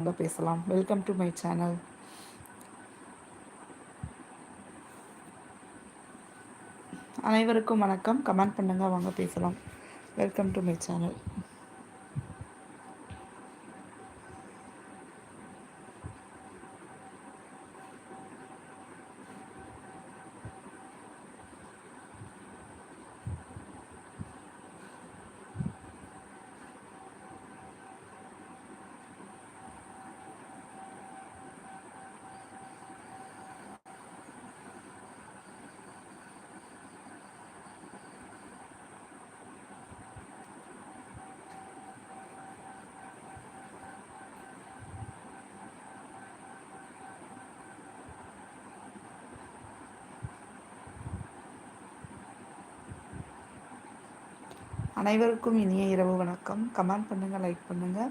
வாங்க பேசலாம். Welcome to my channel அனைவருக்கும் வணக்கம். கமெண்ட் பண்ணுங்க வாங்க பேசலாம். வெல்கம் டு மை சேனல் அனைவருக்கும் இனிய இரவு வணக்கம். கமெண்ட் பண்ணுங்கள் லைக் பண்ணுங்கள்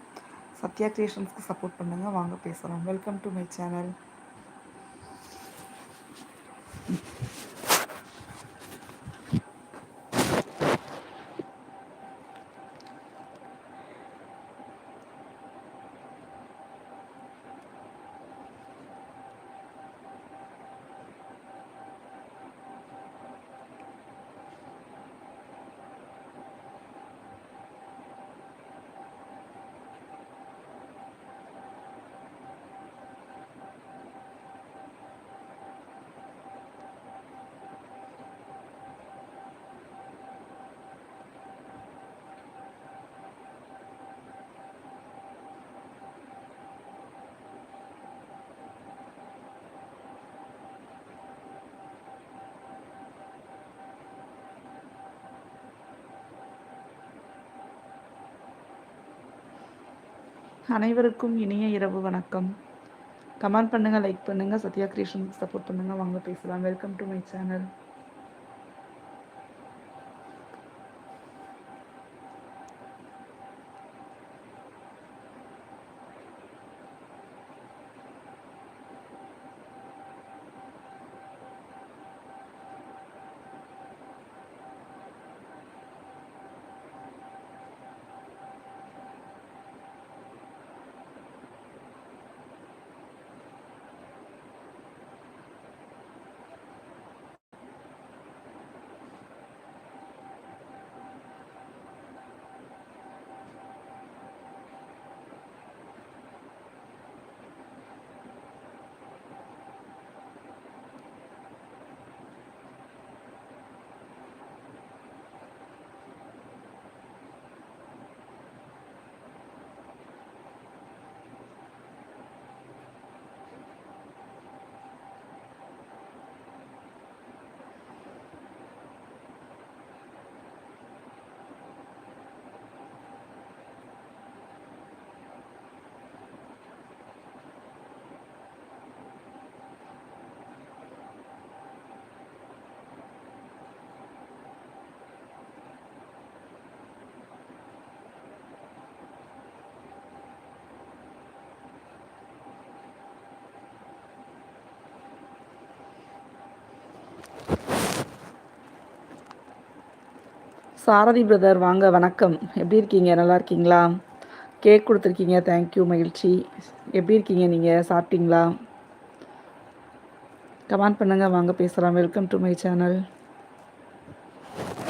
சத்யா கிரியேஷன்ஸ்க்கு சப்போர்ட் பண்ணுங்கள் வாங்க பேசலாம். வெல்கம் டு மை சேனல் அனைவருக்கும் இனிய இரவு வணக்கம். கமெண்ட் பண்ணுங்கள் லைக் பண்ணுங்கள் சத்யா கிரியேஷனுக்கு சப்போர்ட் பண்ணுங்கள் வாங்க பேசலாம். Welcome to my channel Sarathi brother வாங்க வணக்கம். எப்படி இருக்கீங்க? நல்லா இருக்கீங்களா? கேக் கொடுத்துருக்கீங்க. தேங்க்யூ மகிழ்ச்சி. எப்படி இருக்கீங்க நீங்கள் சாப்பிட்டீங்களா? கமெண்ட் பண்ணுங்கள் வாங்க பேசலாம். வெல்கம் டு மை சேனல்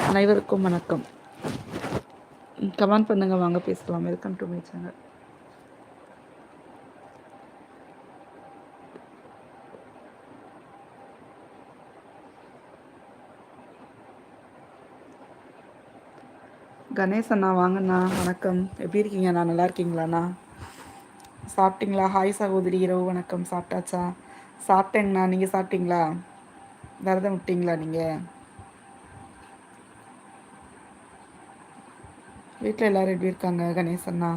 அனைவருக்கும் வணக்கம். கமெண்ட் பண்ணுங்கள் வாங்க பேசலாம். Welcome to my channel Ganesh அண்ணா வாங்கண்ணா வணக்கம். எப்படி இருக்கீங்க? நான் நல்லா இருக்கீங்களாண்ணா? சாப்பிட்டீங்களா? ஹாய் சகோதரி இரவு வணக்கம். சாப்பிட்டாச்சா? சாப்பிட்டேங்கண்ணா. நீங்கள் சாப்பிட்டீங்களா? விரதம் விட்டீங்களா நீங்கள் வீட்டில் எல்லோரும் எப்படி இருக்காங்க? கணேஷ் அண்ணா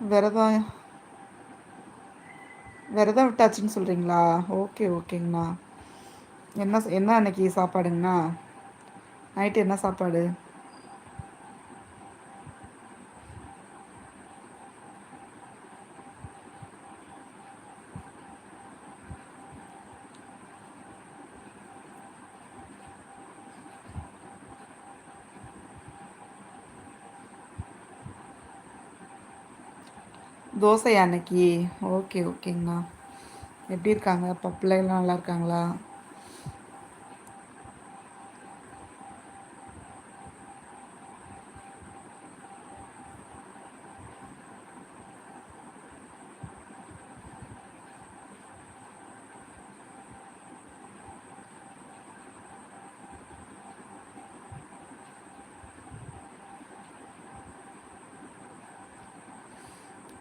விரதம் விரதம் விட்டாச்சுன்னு சொல்கிறீங்களா ஓகே ஓகேங்கண்ணா. என்ன என்ன அன்னைக்கு சாப்பாடுங்கண்ணா? நைட்டு என்ன சாப்பாடு? தோசையா அன்னைக்கு? ஓகே ஓகேங்கண்ணா எப்படி இருக்காங்க? அப்போ பிள்ளைகள்லா நல்லா இருக்காங்களா?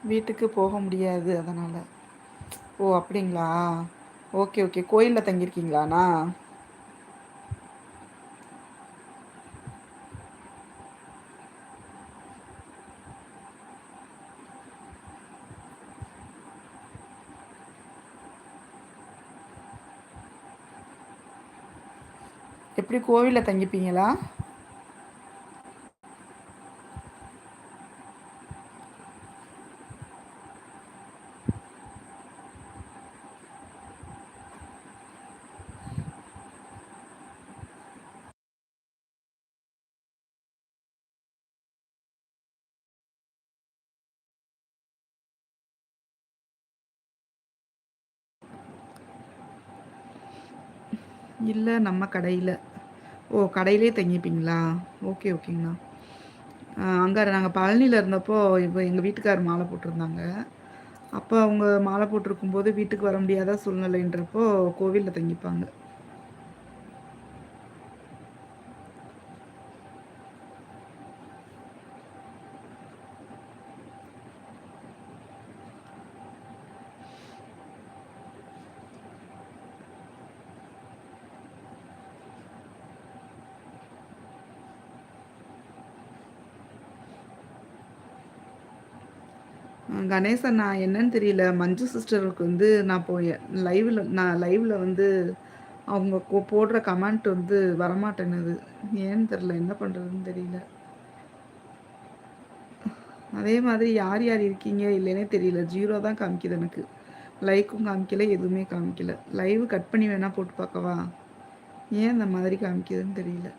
வீட்டுக்கு போக முடியாது அதனால. ஓ அப்படிங்களா? Okay okay. கோயில்ல தங்கியிருக்கீங்களாண்ணா எப்படி கோவில்ல தங்கிப்பீங்களா? இல்லை நம்ம கடையில். ஓ கடையிலே தங்கிப்பீங்களா? ஓகே ஓகேங்கண்ணா. அங்கே நாங்கள் பழனியில் இருந்தப்போ இப்போ எங்கள் வீட்டுக்கார் மாலை போட்டிருந்தாங்க. அப்போ அவங்க மாலை போட்டிருக்கும்போது வீட்டுக்கு வர முடியாத சூழ்நிலைன்றப்போ கோவிலில் தங்கிப்பாங்க. கணேசண்ணா என்னன்னு தெரியல. மஞ்சு சிஸ்டருக்கு வந்து நான் போய் லைவ்ல நான் லைவ்ல வந்து அவங்க போடுற கமெண்ட் வந்து வரமாட்டேன்னுது ஏன்னு தெரியல. என்ன பண்றதுன்னு தெரியல. அதே மாதிரி யார் யார் இருக்கீங்க இல்லைன்னே தெரியல. ஜீரோ தான் காமிக்குது எனக்கு. லைக்கும் காமிக்கல எதுவுமே காமிக்கல. லைவ் கட் பண்ணி வேணா போட்டு பார்க்கவா? ஏன் இந்த மாதிரி காமிக்குதுன்னு தெரியல.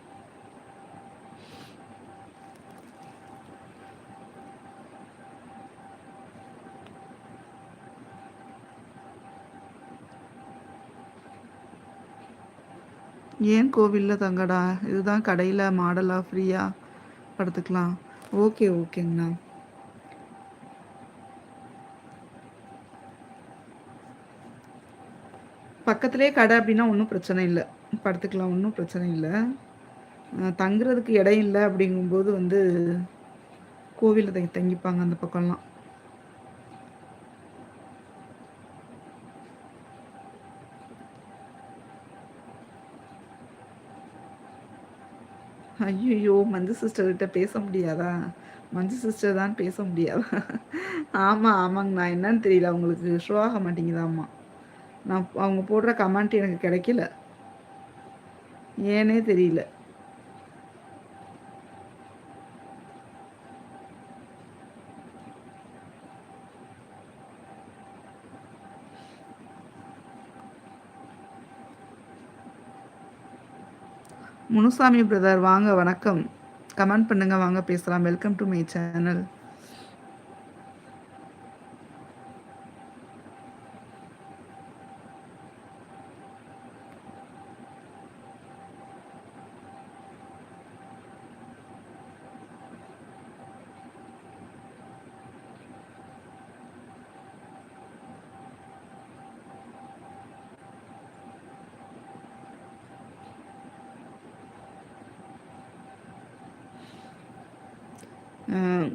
ஏன் கோவிலில் தங்கடா? இதுதான் கடையில் மாடலாக ஃப்ரீயாக படுத்துக்கலாம். ஓகே ஓகேங்கண்ணா பக்கத்திலே கடை அப்படின்னா ஒன்றும் பிரச்சனை இல்லை. படுத்துக்கலாம் ஒன்றும் பிரச்சனை இல்லை. தங்குறதுக்கு இடம் இல்லை அப்படிங்கும்போது வந்து கோவிலில் தங்கி தங்கிப்பாங்க அந்த பக்கம்லாம். ஐயையோ! மஞ்சு சிஸ்டர்கிட்ட பேச முடியாதா? மஞ்சு சிஸ்டர் தான் பேச முடியாதா? ஆமாம் ஆமாங்கண்ணா. என்னன்னு தெரியல. அவங்களுக்கு ஷோ ஆக மாட்டேங்குதாம்மா. நான் அவங்க போடுற கமெண்ட் எனக்கு கிடைக்கல. ஏனே தெரியல. முனுசாமி பிரதர் வாங்க வணக்கம். கமெண்ட் பண்ணுங்க வாங்க பேசலாம். வெல்கம் டு மை சேனல்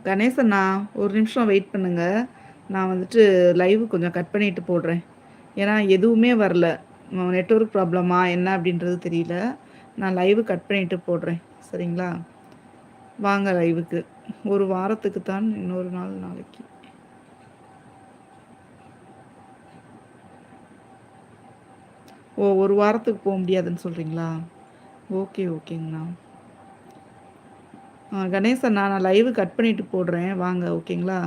கணேசண்ணா ஒரு நிமிஷம் வெயிட் பண்ணுங்க. நான் வந்துட்டு லைவ் கொஞ்சம் கட் பண்ணிட்டு போடுறேன். ஏன்னா எதுவுமே வரல. நெட்ஒர்க் ப்ராப்ளமா என்ன அப்படின்றது தெரியல. நான் லைவ் கட் பண்ணிட்டு போடுறேன். சரிங்களா? வாங்க லைவுக்கு ஒரு வாரத்துக்கு தான் இன்னொரு நாள் நாளைக்கு. ஓ ஒரு வாரத்துக்கு போக முடியாதுன்னு சொல்கிறீங்களா ஓகே ஓகேங்கண்ணா. கணேசன் நான் லைவு கட் பண்ணிவிட்டு போடுறேன். வாங்க ஓகேங்களா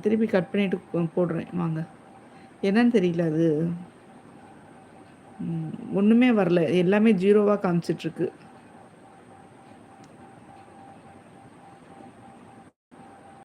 திருப்பி கட் பண்ணிவிட்டு போடுறேன். வாங்க. என்னன்னு தெரியல அது. ஒன்றுமே வரல. எல்லாமே ஜீரோவாக காமிச்சிட்ருக்கு